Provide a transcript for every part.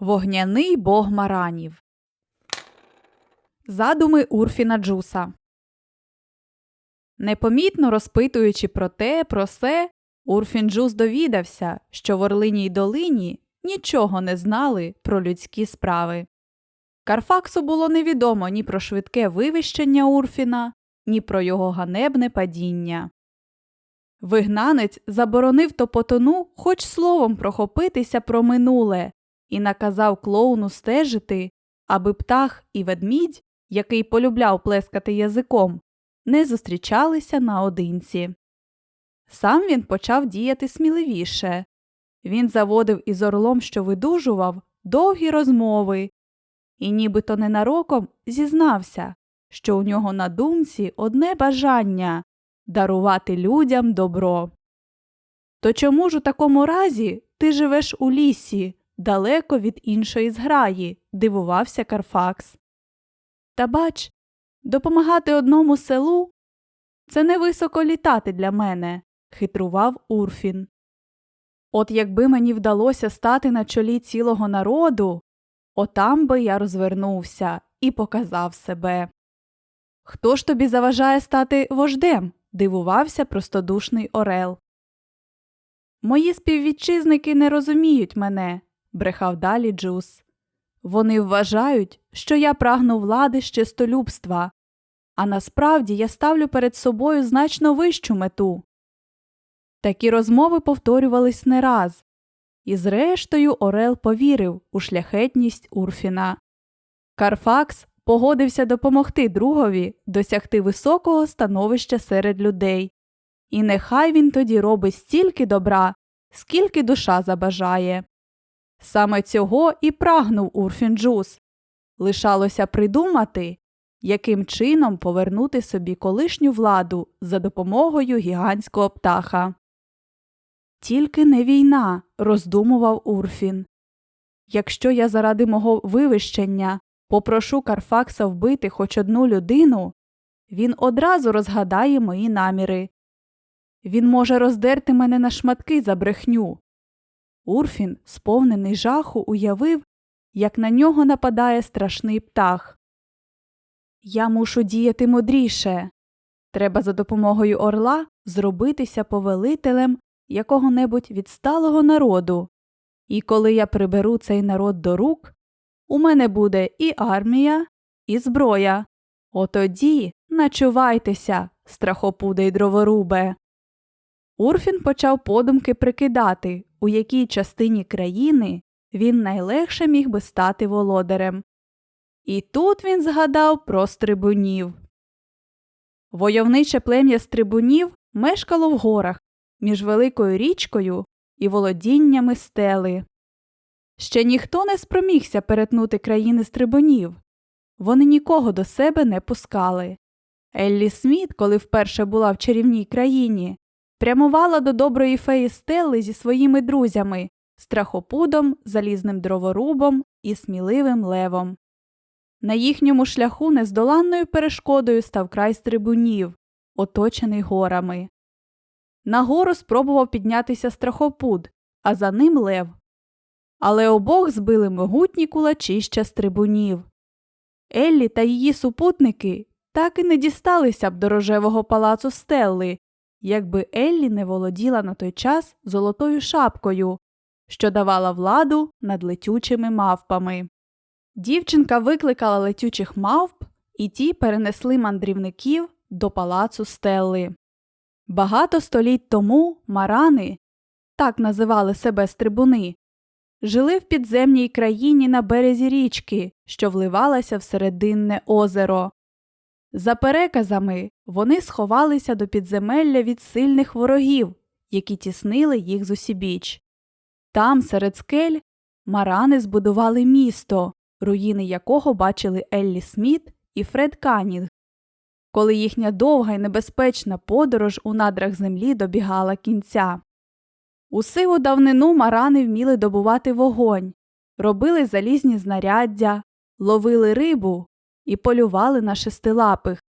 Вогняний бог маранів. Задуми Урфіна Джуса. Непомітно розпитуючи про те, про се, Урфін Джус довідався, що в Орлиній долині нічого не знали про людські справи. Карфаксу було невідомо ні про швидке вивищення Урфіна, ні про його ганебне падіння. Вигнанець заборонив топотону хоч словом прохопитися про минуле і наказав клоуну стежити, аби птах і ведмідь, який полюбляв плескати язиком, не зустрічалися наодинці. Сам він почав діяти сміливіше. Він заводив із орлом, що видужував, довгі розмови, і нібито ненароком зізнався, що у нього на думці одне бажання дарувати людям добро. То чому ж у такому разі ти живеш у лісі, далеко від іншої зграї? дивувався Карфакс. Та бач, допомагати одному селу це не високо літати для мене, хитрував Урфін. От якби мені вдалося стати на чолі цілого народу, отам би я розвернувся і показав себе. Хто ж тобі заважає стати вождем? дивувався простодушний Орел. Мої співвітчизники не розуміють мене, брехав далі Джус. Вони вважають, що я прагну влади з чистолюбства, а насправді я ставлю перед собою значно вищу мету. Такі розмови повторювались не раз, і зрештою Орел повірив у шляхетність Урфіна. Карфакс погодився допомогти другові досягти високого становища серед людей, і нехай він тоді робить стільки добра, скільки душа забажає. Саме цього і прагнув Урфінджус. Лишалося придумати, яким чином повернути собі колишню владу за допомогою гігантського птаха. Тільки не війна, роздумував Урфін. Якщо я заради мого вивищення попрошу Карфакса вбити хоч одну людину, він одразу розгадає мої наміри. Він може роздерти мене на шматки за брехню. Урфін, сповнений жаху, уявив, як на нього нападає страшний птах. Я мушу діяти мудріше. Треба за допомогою орла зробитися повелителем якого небудь відсталого народу. І коли я приберу цей народ до рук, у мене буде і армія, і зброя. Отоді начувайтеся, страхопуде й дроворубе. Урфін почав подумки прикидати, у якій частині країни він найлегше міг би стати володарем. І тут він згадав про стрибунів. Войовниче плем'я стрибунів мешкало в горах між великою річкою і володіннями стели. Ще ніхто не спромігся перетнути країни стрибунів. Вони нікого до себе не пускали. Еллі Сміт, коли вперше була в чарівній країні, прямувала до доброї феї Стелли зі своїми друзями, страхопудом, залізним дроворубом і сміливим левом. На їхньому шляху нездоланною перешкодою став край стрибунів, оточений горами. Нагору спробував піднятися страхопуд, а за ним лев. Але обох збили могутні кулачища стрибунів. Еллі та її супутники так і не дісталися б до рожевого палацу Стелли, якби Еллі не володіла на той час золотою шапкою, що давала владу над летючими мавпами. Дівчинка викликала летючих мавп, і ті перенесли мандрівників до палацу Стелли. Багато століть тому марани, так називали себе стрибуни, жили в підземній країні на березі річки, що вливалася в серединне озеро. За переказами, вони сховалися до підземелля від сильних ворогів, які тіснили їх зусібіч. Там, серед скель, марани збудували місто, руїни якого бачили Еллі Сміт і Фред Канінг. Коли їхня довга і небезпечна подорож у надрах землі добігала кінця. У сиву давнину марани вміли добувати вогонь, робили залізні знаряддя, ловили рибу і полювали на шестилапих,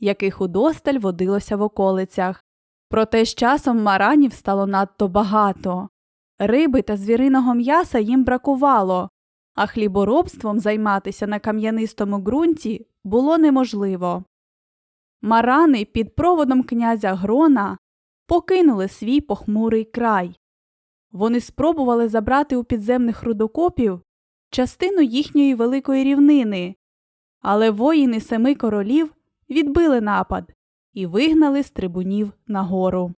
яких удосталь водилося в околицях. Проте з часом маранів стало надто багато. Риби та звіриного м'яса їм бракувало, а хліборобством займатися на кам'янистому ґрунті було неможливо. Марани під проводом князя Грона покинули свій похмурий край. Вони спробували забрати у підземних рудокопів частину їхньої великої рівнини, але воїни семи королів відбили напад і вигнали з трибунів нагору.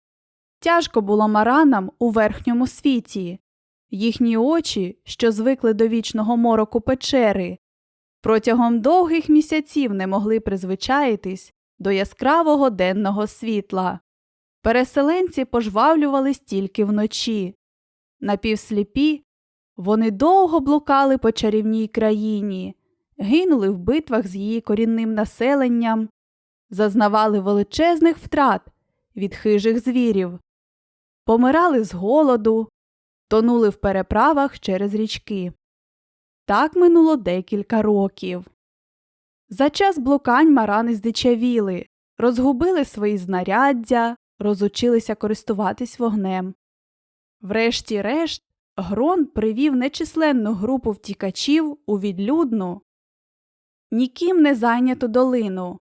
Тяжко було маранам у верхньому світі. Їхні очі, що звикли до вічного мороку печери, протягом довгих місяців не могли призвичаїтись до яскравого денного світла. Переселенці пожвавлювались тільки вночі. Напівсліпі вони довго блукали по чарівній країні, гинули в битвах з її корінним населенням, зазнавали величезних втрат від хижих звірів, помирали з голоду, тонули в переправах через річки. Так минуло декілька років. За час блукань марани здичавіли, розгубили свої знаряддя, розучилися користуватись вогнем. Врешті-решт, Грон привів нечисленну групу втікачів у відлюдну, ніким не зайняту долину,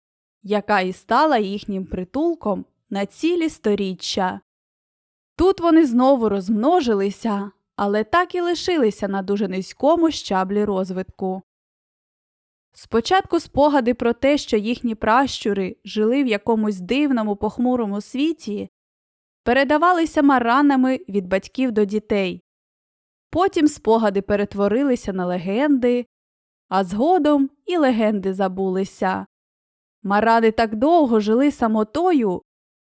яка і стала їхнім притулком на цілі сторіччя. Тут вони знову розмножилися, але так і лишилися на дуже низькому щаблі розвитку. Спочатку спогади про те, що їхні пращури жили в якомусь дивному похмурому світі, передавалися маранами від батьків до дітей. Потім спогади перетворилися на легенди, а згодом і легенди забулися. Марани так довго жили самотою,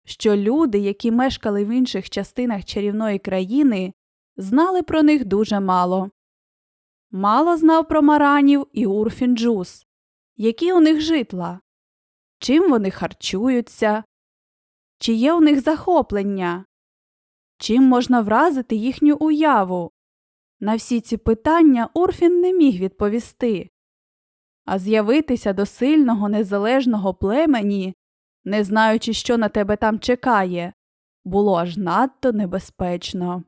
що люди, які мешкали в інших частинах чарівної країни, знали про них дуже мало. Мало знав про маранів і Урфін Джус, які у них житла, чим вони харчуються, чи є у них захоплення, чим можна вразити їхню уяву. На всі ці питання Урфін не міг відповісти, а з'явитися до сильного незалежного племені, не знаючи, що на тебе там чекає, було аж надто небезпечно.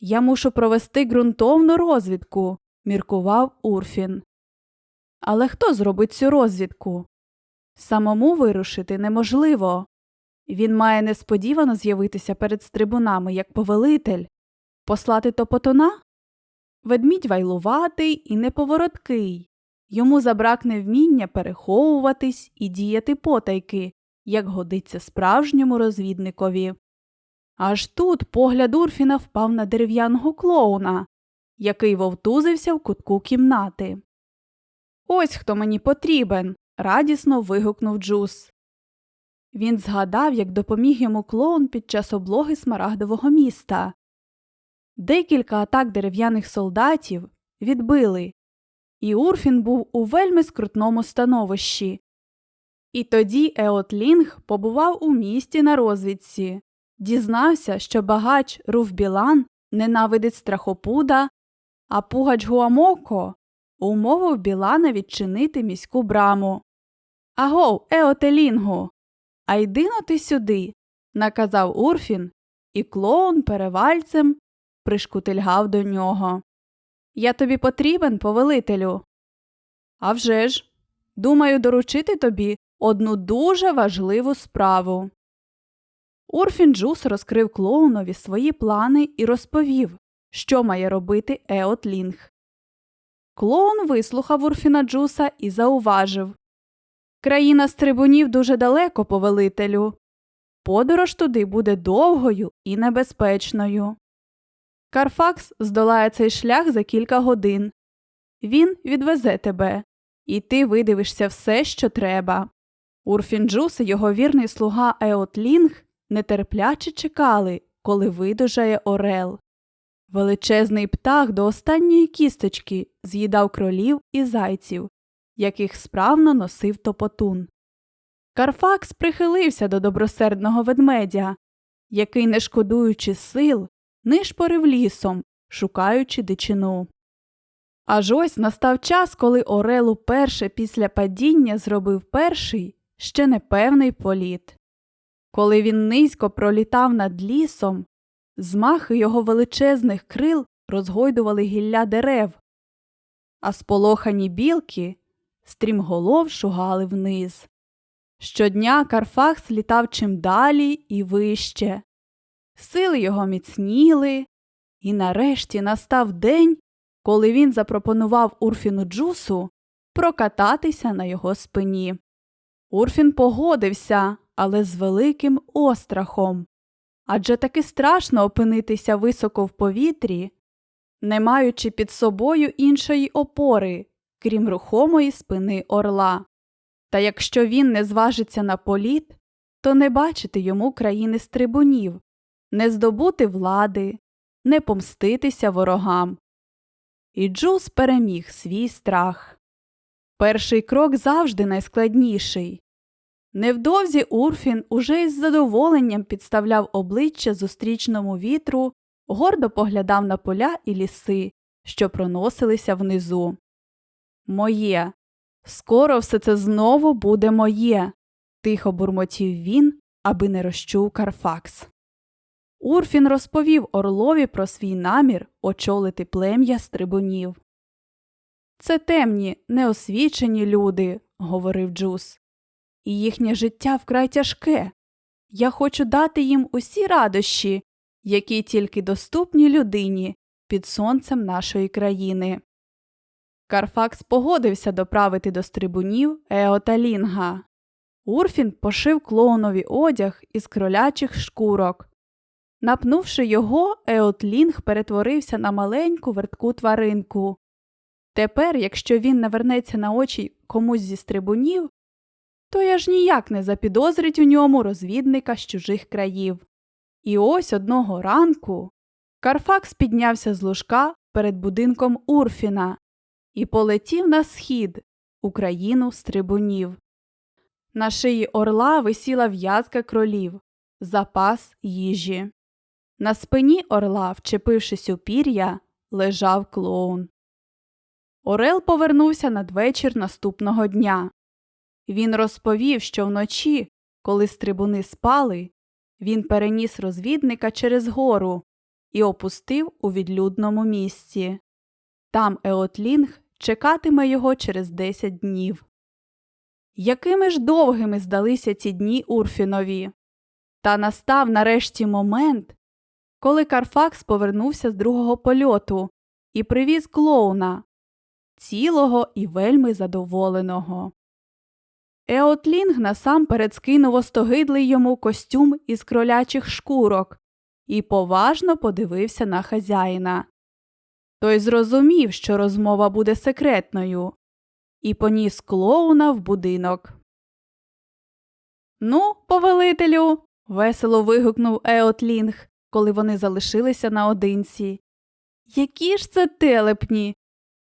Я мушу провести ґрунтовну розвідку, міркував Урфін. Але хто зробить цю розвідку? Самому вирушити неможливо. Він має несподівано з'явитися перед стрибунами як повелитель, послати топотуна? Ведмідь вайлуватий і неповороткий. Йому забракне вміння переховуватись і діяти потайки, як годиться справжньому розвідникові. Аж тут погляд Урфіна впав на дерев'яного клоуна, який вовтузився в кутку кімнати. Ось хто мені потрібен. радісно вигукнув Джус. Він згадав, як допоміг йому клоун під час облоги смарагдового міста. Декілька атак дерев'яних солдатів відбили, і Урфін був у вельми скрутному становищі. І тоді Еотлінг побував у місті на розвідці, дізнався, що багач Руф Білан ненавидить страхопуда, а пугач Гуамоко умовив Білана відчинити міську браму. Агов, Еотелінгу, а йди на ти сюди, наказав Урфін, і клоун перевальцем пришкутильгав до нього. Я тобі потрібен, повелителю. «А вже ж, думаю, доручити тобі одну дуже важливу справу. Урфін Джус розкрив клоунові свої плани і розповів, що має робити Еот Лінг. Клоун вислухав Урфіна Джуса і зауважив Країна стрибунів дуже далеко, повелителю. Подорож туди буде довгою і небезпечною. Карфакс здолає цей шлях за кілька годин. Він відвезе тебе, і ти видивишся все, що треба. Урфінджус і його вірний слуга Еотлінг нетерпляче чекали, коли видужає Орел. Величезний птах до останньої кісточки з'їдав кролів і зайців, яких справно носив топотун. Карфакс прихилився до добросердного ведмедя, який, не шкодуючи сил, нишпорив лісом, шукаючи дичину. Аж ось настав час, коли Орел уперше після падіння зробив перший ще непевний політ. Коли він низько пролітав над лісом, змахи його величезних крил розгойдували гілля дерев, а сполохані білки стрімголов шугали вниз. Щодня Карфакс літав чим далі і вище. Сили його міцніли, і нарешті настав день, коли він запропонував Урфіну Джусу прокататися на його спині. Урфін погодився, але з великим острахом. Адже таки страшно опинитися високо в повітрі, не маючи під собою іншої опори, крім рухомої спини орла. Та якщо він не зважиться на політ, то не бачити йому країни стрибунів, не здобути влади, не помститися ворогам. І Джус переміг свій страх. Перший крок завжди найскладніший. Невдовзі Урфін уже із задоволенням підставляв обличчя зустрічному вітру, гордо поглядав на поля і ліси, що проносилися внизу. Моє. Скоро все це знову буде моє, тихо бурмотів він, аби не розчув Карфакс. Урфін розповів Орлові про свій намір очолити плем'я стрибунів. Це темні, неосвічені люди, говорив Джус, і їхнє життя вкрай тяжке. Я хочу дати їм усі радощі, які тільки доступні людині під сонцем нашої країни. Карфакс погодився доправити до стрибунів Ео та Лінга. Урфін пошив клоунові одяг із кролячих шкурок. Напнувши його, Еотлінг перетворився на маленьку вертку тваринку. Тепер, якщо він навернеться на очі комусь зі стрибунів, то я ж ніяк не запідозрить у ньому розвідника з чужих країв. І ось одного ранку Карфакс піднявся з ложка перед будинком Урфіна і полетів на схід у країну стрибунів. На шиї орла висіла в'язка кролів, запас їжі. На спині орла, вчепившись у пір'я, лежав клоун. Орел повернувся надвечір наступного дня. Він розповів, що вночі, коли стрибуни спали, він переніс розвідника через гору і опустив у відлюдному місці. Там Еотлінг чекатиме його через десять днів. Якими ж довгими здалися ці дні Урфінові? Та настав нарешті момент, коли Карфакс повернувся з другого польоту і привіз клоуна, цілого і вельми задоволеного. Еотлінг насамперед скинув остогидлий йому костюм із кролячих шкурок і поважно подивився на хазяїна. Той зрозумів, що розмова буде секретною, і поніс клоуна в будинок. Ну, повелителю. весело вигукнув Еотлінг, коли вони залишилися наодинці. Які ж це телепні?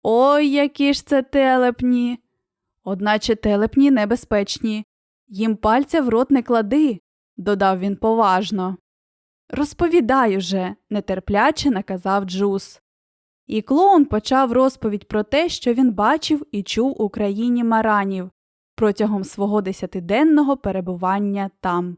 Ой, які ж це телепні. Одначе телепні небезпечні. Їм пальця в рот не клади, додав він поважно. Розповідай уже, нетерпляче наказав Джус. І клоун почав розповідь про те, що він бачив і чув у країні маранів протягом свого десятиденного перебування там.